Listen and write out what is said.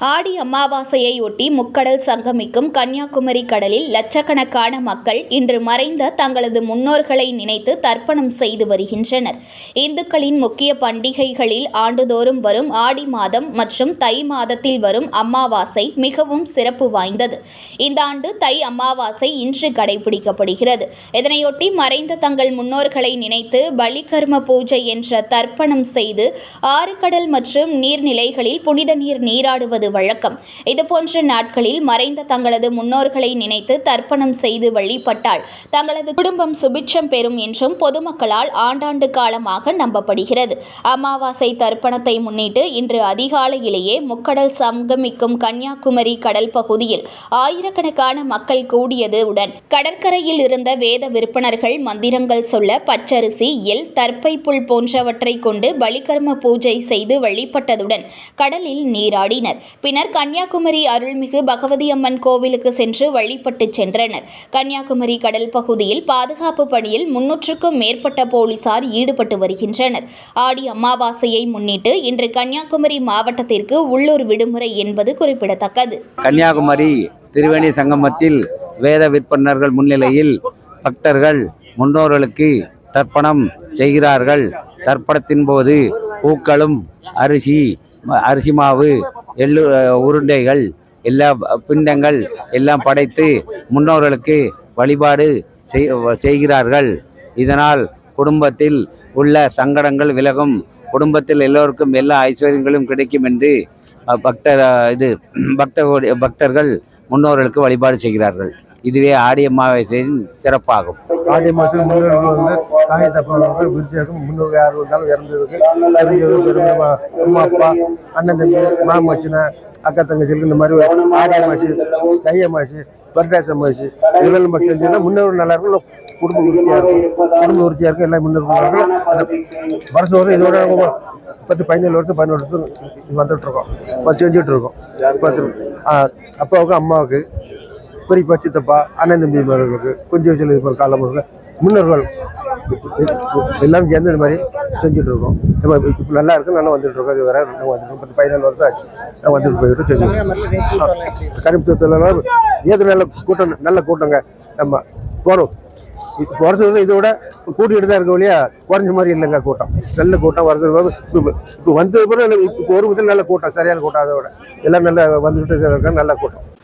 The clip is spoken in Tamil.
அமாவாசையை ஒட்டி முக்கடல் சங்கமிக்கும் கன்னியாகுமரி கடலில் லட்சக்கணக்கான மக்கள் இன்று மறைந்த தங்களது முன்னோர்களை நினைத்து தர்ப்பணம் செய்து வருகின்றனர். இந்துக்களின் முக்கிய பண்டிகைகளில் ஆண்டுதோறும் வரும் ஆடி மாதம் மற்றும் தை மாதத்தில் வரும் அமாவாசை மிகவும் சிறப்பு வாய்ந்தது. இந்த ஆண்டு தை அமாவாசை இன்று கடைபிடிக்கப்படுகிறது. இதனையொட்டி மறைந்த தங்கள் முன்னோர்களை நினைத்து பலிகர்ம பூஜை என்ற தர்ப்பணம் செய்து ஆறு கடல் மற்றும் நீர்நிலைகளில் புனித நீர் நீராடுவது வழக்கம். இதுபோன்ற நாட்களில் மறைந்த தங்களது முன்னோர்களை நினைத்து தர்ப்பணம் செய்து வழிபட்டால் தங்களது குடும்பம் சுபிட்சம் பெறும் என்றும் பொதுமக்களால் ஆண்டாண்டு காலமாக நம்பப்படுகிறது. அமாவாசை தர்ப்பணத்தை முன்னிட்டு இன்று அதிகாலையிலேயே முக்கடல் சங்கமிக்கும் கன்னியாகுமரி கடல் பகுதியில் ஆயிரக்கணக்கான மக்கள் கூடியதுடன் கடற்கரையில் இருந்த வேத விற்பனர்கள் மந்திரங்கள் சொல்ல பச்சரிசி எல் தர்ப்பை புல் போன்றவற்றை கொண்டு பலிகர்ம பூஜை செய்து வழிபட்டதுடன் கடலில் நீராடினர். பின்னர் கன்னியாகுமரி அருள்மிகு பகவதி அம்மன் கோவிலுக்கு சென்று வழிபட்டு சென்றனர். கன்னியாகுமரி கடல் பகுதியில் பாதுகாப்பு பணியில் முன்னூற்றுக்கும் மேற்பட்ட போலீசார் ஈடுபட்டு வருகின்றனர். ஆடி அமாவாசையை முன்னிட்டு இன்று கன்னியாகுமரி மாவட்டத்திற்கு உள்ளூர் விடுமுறை என்பது குறிப்பிடத்தக்கது. கன்னியாகுமரி திருவேணி சங்கமத்தில் வேத விற்பனர்கள் முன்னிலையில் பக்தர்கள் முன்னோர்களுக்கு தர்ப்பணம் செய்கிறார்கள். தர்ப்பணத்தின் போது பூக்களும் அரிசி அரிசி மாவு எள்ளு உருண்டைகள் எல்லா பிண்டங்கள் எல்லாம் படைத்து முன்னோர்களுக்கு வழிபாடு செய்- செய்கிறார்கள். இதனால் குடும்பத்தில் உள்ள சங்கடங்கள் விலகும். குடும்பத்தில் எல்லோருக்கும் எல்லா ஐஸ்வர்யங்களும் கிடைக்கும் என்று பக்தர் இது பக்த பக்தர்கள் முன்னோர்களுக்கு வழிபாடு செய்கிறார்கள். இதுவே ஆடி அமாவாசையின் சிறப்பாகும். ஆடி மாதம் முன்னோர்கள் வந்து தாய் தப்பவர்கள் விருத்தியாகும் முன்னோர்கள் யார் இருந்தாலும் இறந்ததுக்கு பெருமை அம்மா அப்பா அண்ணன் தம்பி மாமச்சின அக்கா தங்கச்சிக்கு இந்த மாதிரி ஆடி மாசி தைய மாசி பரட்டாச மாசி இதெல்லாம் நம்ம செஞ்சோம்னா முன்னோர்கள் நல்லா இருக்கும் குடும்ப உறுதியாக இருக்கும் குடும்ப உறுதியாக இருக்கும் எல்லாம் முன்னோர்கள் இருக்கும் அந்த வருஷம் வருஷம் இதோட பத்து பதினேழு வருஷம் பதினோரு வருஷம் இது வந்துட்டு இருக்கோம் செஞ்சுட்டு இருக்கோம் அப்பாவுக்கு அம்மாவுக்கு பெரியப்பா சித்தப்பா அண்ணன் தம்பி தம்பிமார்களுக்கு கொஞ்சம் வயசுல இருக்கிற காலம் முன்னோர்கள் எல்லாரும் சேர்ந்து இந்த மாதிரி செஞ்சுட்டு இருக்கோம். இப்போ இப்போ நல்லா இருக்கு நல்லா வந்துட்டு இருக்கோம். இது வேற நம்ம வந்துட்டு பத்து பதினாலு வருஷம் ஆச்சு. நான் வந்துட்டு போயிட்டு செஞ்சுருக்கோம் கரும்புத்தூர்லாம் ஏது நல்ல கூட்டம் நல்ல கூட்டங்க. நம்ம போகிறோம் இப்போ வருஷம் வருஷம் இதை விட கூட்டிகிட்டு தான் இருக்கோம் இல்லையா குறைஞ்ச மாதிரி இல்லைங்க கூட்டம். நல்ல கூட்டம் வருஷம் இப்போ இப்போ வந்தது பிறகு இப்போ ஒரு விதத்தில் நல்ல கூட்டம் சரியான கூட்டம் அதை விட. எல்லாம் நல்லா வந்துக்கிட்டு இருக்காங்க நல்ல கூட்டம்.